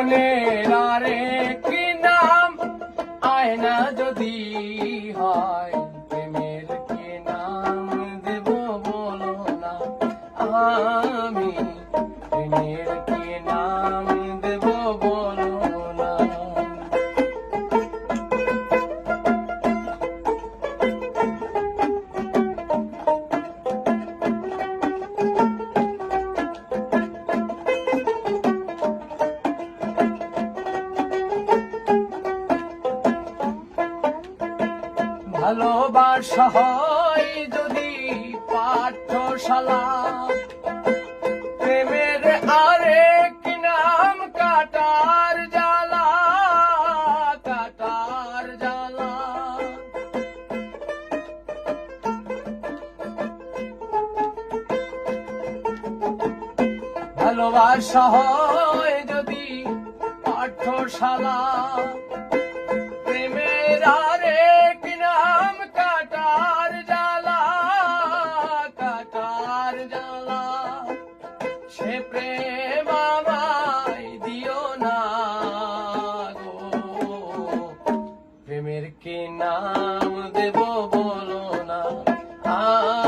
মনের আরে কি নাম? আয়না যদি হয়, প্রেমের কি নাম? দেব বলো না, আমি প্রেমের কি নাম? ভালোবাসা হয় যদি পাঠশালা। প্রেমের আরেক নাম? কাটার জ্বালা কাটার জ্বালা। ভালোবাসা হয় যদি পাঠশালা। সে প্রেম দিও না গো। প্রেমের কি নাম দেব বলো না? আমি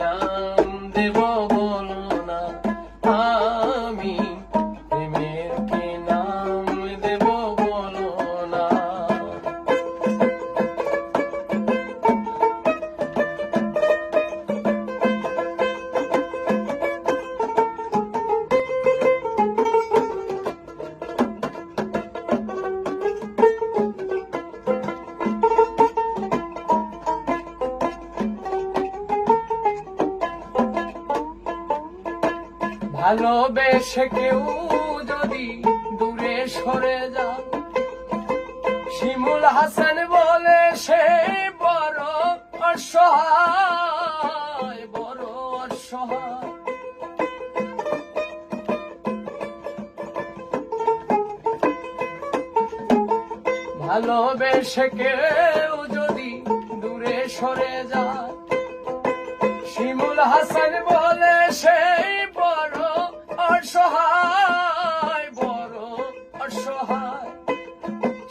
নাম দেব বলো না ভালোবেসে কেউ যদি দূরে সরে যাও শিমুল হাসান বলে সে বড় অসহায় বড় অসহায়। ভালোবেসে কেউ যদি দূরে সরে যায় শিমুল হাসান বলে সেই অসহায়, বড় অসহায়,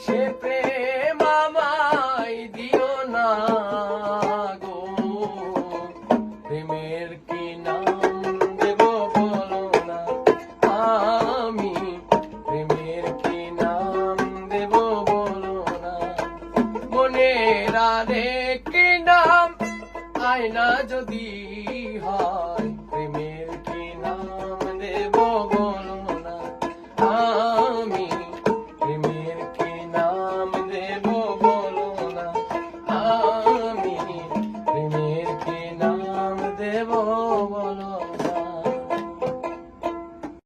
সে প্রেম আমায় দিও না গো। প্রেমের কি নাম দেব বলো না আমি? প্রেমের কি নাম দেব বলো না? মনের আরেক নাম আয়না যদি হয়